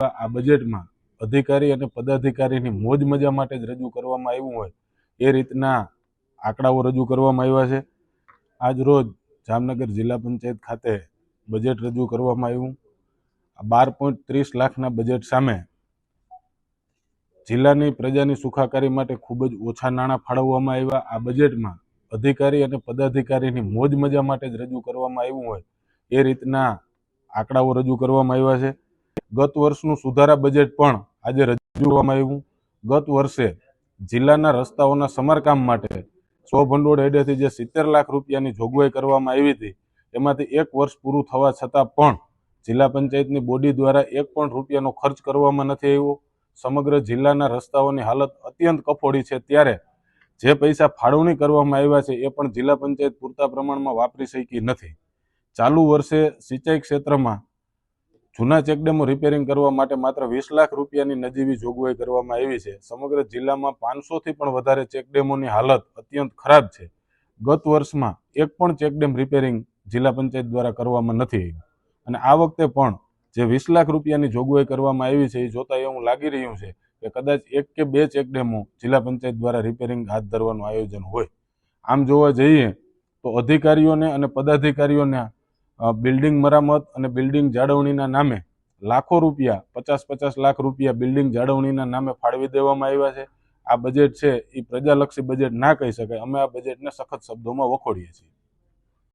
આ બજેટમાં અધિકારી અને પદાધિકારીની મોજ મજા માટે જ રજૂ કરવામાં આવ્યું હોય એ રીતના આંકડાઓ રજૂ કરવામાં આવ્યા છે. આજ રોજ જામનગર જિલ્લા પંચાયત ખાતે બજેટ રજૂ કરવામાં આવ્યું. બાર પોઈન્ટ ત્રીસ લાખના બજેટ સામે જિલ્લાની પ્રજાની સુખાકારી માટે ખૂબ જ ઓછા નાણાં ફાળવવામાં આવ્યા. આ બજેટમાં અધિકારી અને પદાધિકારીની મોજ મજા માટે જ રજૂ કરવામાં આવ્યું હોય એ રીતના આંકડાઓ રજૂ કરવામાં આવ્યા છે. ગત વર્ષનું સુધારા બજેટ પણ આજે રજૂ કરવામાં આવ્યું. ગત વર્ષે જિલ્લાના રસ્તાઓના સમારકામ માટે સો ભંડોળ હેડેથી જે સિત્તેર લાખ રૂપિયાની જોગવાઈ કરવામાં આવી હતી, એમાંથી એક વર્ષ પૂરું થવા છતાં પણ જિલ્લા પંચાયતની બોડી દ્વારા એક પણ રૂપિયાનો ખર્ચ કરવામાં નથી આવ્યો. સમગ્ર જિલ્લાના રસ્તાઓની હાલત અત્યંત કફોડી છે. ત્યારે જે પૈસા ફાળવણી કરવામાં આવ્યા છે, એ પણ જિલ્લા પંચાયત પૂરતા પ્રમાણમાં વાપરી શકી નથી. ચાલુ વર્ષે સિંચાઈ ક્ષેત્રમાં જૂના ચેકડેમો રિપેરિંગ કરવા માટે માત્ર વીસ લાખ રૂપિયાની નજીવી જોગવાઈ કરવામાં આવી છે. સમગ્ર જિલ્લામાં પાંચસોથી પણ વધારે ચેકડેમોની હાલત અત્યંત ખરાબ છે. ગત વર્ષમાં એક પણ ચેકડેમ રિપેરિંગ જિલ્લા પંચાયત દ્વારા કરવામાં નથી આવ્યું. અને આ વખતે પણ જે વીસ લાખ રૂપિયાની જોગવાઈ કરવામાં આવી છે, એ જોતા એવું લાગી રહ્યું છે કે કદાચ એક કે બે ચેકડેમો જિલ્લા પંચાયત દ્વારા રિપેરિંગ હાથ ધરવાનું આયોજન હોય. આમ જોવા જઈએ તો અધિકારીઓને અને પદાધિકારીઓને બિલ્ડિંગ મરામત અને બિલ્ડિંગ જાળવણીના નામે લાખો રૂપિયા, પચાસ પચાસ લાખ રૂપિયા બિલ્ડિંગ જાળવણીના નામે ફાળવી દેવામાં આવ્યા છે. આ બજેટ છે એ પ્રજાલક્ષી બજેટ ના કહી શકાય. અમે આ બજેટને સખત શબ્દોમાં વખોડીએ છીએ.